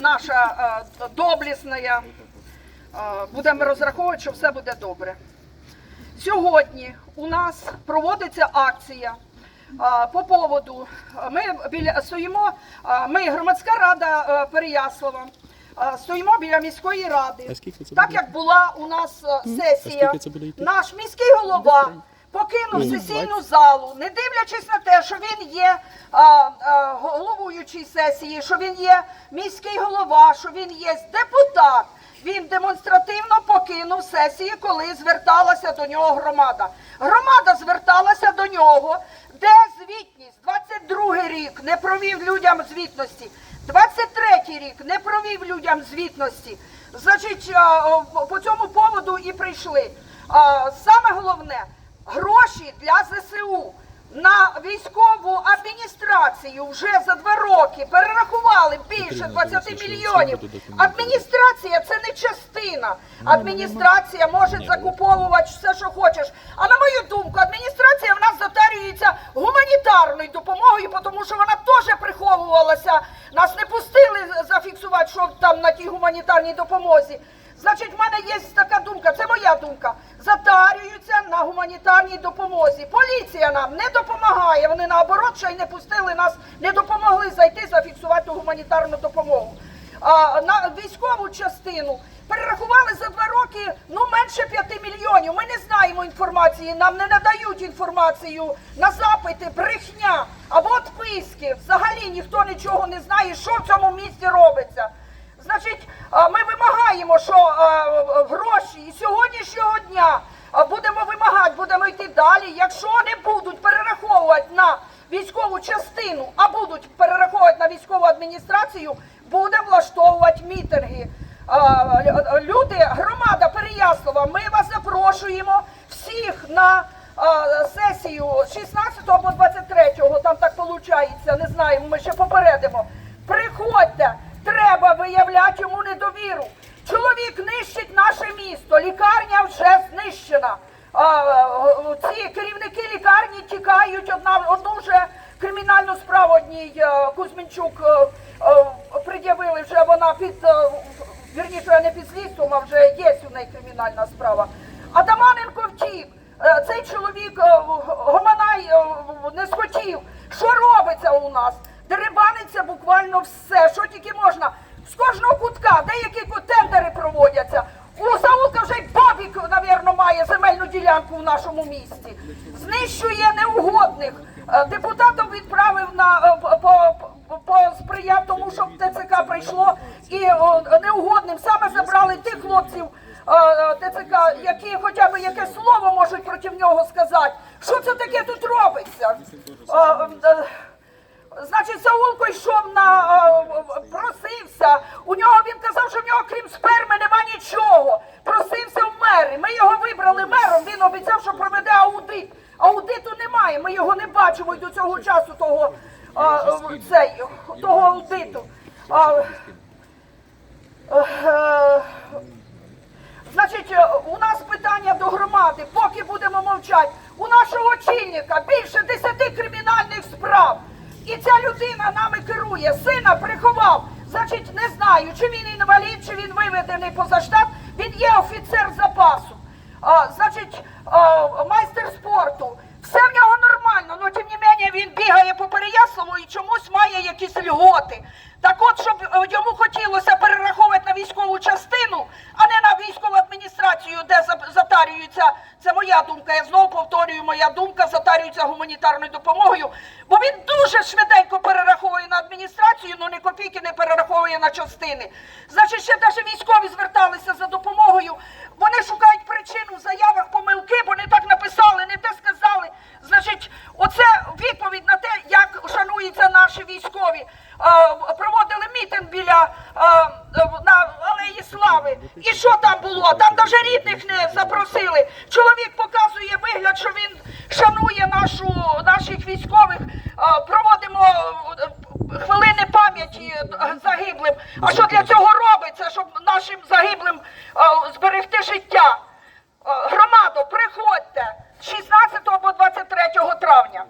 наша е, доблісна. Е, Будемо розраховувати, що все буде добре. Сьогодні у нас проводиться акція е, по поводу. Ми біля стоїмо. Ми громадська рада Переяслава. Стоїмо біля міської ради. Так як була у нас сесія, наш міський голова покинув Ну, сесійну залу, не дивлячись на те, що він є а, а, головуючий сесії, що він є міський голова, що він є депутат. Він демонстративно покинув сесії, коли зверталася до нього громада. Громада зверталася до нього, де звітність 22 рік не провів людям звітності, 23 рік не провів людям звітності. Значить, по цьому поводу і прийшли. Саме головне гроші для ЗСУ на військову адміністрацію вже за два роки перерахували більше 20 мільйонів. Адміністрація це не частина. Адміністрація може закуповувати все, що хочеш. А на мою думку, адміністрація в нас затарюється гуманітарною допомогою, тому що вона теж приховувалася. Нас не пустили зафіксувати, що там на тій гуманітарній допомозі. Значить, в мене є така думка, це моя думка. Затарюються на гуманітарній допомозі. Поліція нам не допомагає. Вони наоборот ще й не пустили нас, не допомогли зайти зафіксувати гуманітарну допомогу. А, на військову частину перерахували за два роки ну менше 5 мільйонів. Ми не знаємо інформації, нам не надають інформацію на запити, брехня або відписки. Взагалі ніхто нічого не знає, що в цьому місті робиться. Значить, ми вимагаємо, що гроші і сьогоднішнього дня будемо вимагати, будемо йти далі. Якщо не будуть перераховувати на військову частину, а будуть перераховувати на військову адміністрацію, будемо влаштовувати мітинги. Люди, громада Переяслава, ми вас запрошуємо всіх на сесію з 16 або 23, там так виходить, не знаю, ми ще попередимо. Виявляти йому недовіру. Чоловік нищить наше місто, лікарня вже знищена. Е, ці керівники лікарні тікають, одна, одну вже кримінальну справу одній е, Кузьмінчук е, пред'явили, вже вона під, вірніше, не під слідством, а вже є у неї кримінальна справа. Адаманенко втік. Е, Цей чоловік е, Гоманай е, не схотів. Що робиться у нас? Дерибаниться буквально все, що тільки можна. З кожного кутка, деякі тендери проводяться. У Саулка вже й бабік, навірно, має земельну ділянку в нашому місті. Знищує неугодних. Е, Депутатів відправив на е, по, по, посприяв тому, щоб ТЦК прийшло і неугодним саме забрали тих хлопців. е, ТЦК, які хоча б яке слово можуть проти нього сказати. Що це таке тут робиться? Значить, Саулко йшов на е, просився. У нього він казав, що в нього крім сперми нема нічого. Просився в мери. Ми його вибрали мером. Він обіцяв, що проведе аудит. Аудиту немає. Ми його не бачимо до цього часу того, е, цей, того аудиту. А, е, Значить, у нас питання до громади, поки будемо мовчати. У нашого очільника більше десяти кримінальних справ. І ця людина нами керує. Сина приховав. Значить, не знаю, чи він інвалід, чи він виведений поза штат. Він є офіцер запасу. А, значить, а, майстер спорту. Все в нього нормально, але тим не менше він бігає по Переяславу і чомусь має якісь льготи. Так от, щоб е, йому хотілося перераховувати на військову частину, а не на військову адміністрацію, де за- затарюються, це моя думка, я знову повторюю, моя думка, затарюється гуманітарною допомогою, бо він дуже швиденько перераховує на адміністрацію, але ні копійки не перераховує на частини. Значить, ще навіть військові зверталися за допомогою, вони шукають причину в заявах помилки, бо не так написали, не те сказали. Значить, оце відповідь на те, як шануються наші військові. Е, Проводили мітинг біля е, на Алеї Слави. І що там було? Там навіть рідних не запросили. Чоловік показує вигляд, що він шанує нашу, наших військових. Е, Проводимо е, хвилини пам'яті загиблим. А що для цього робиться, щоб нашим загиблим е, зберегти життя? Е, Громадо, приходьте 16 або 23 травня.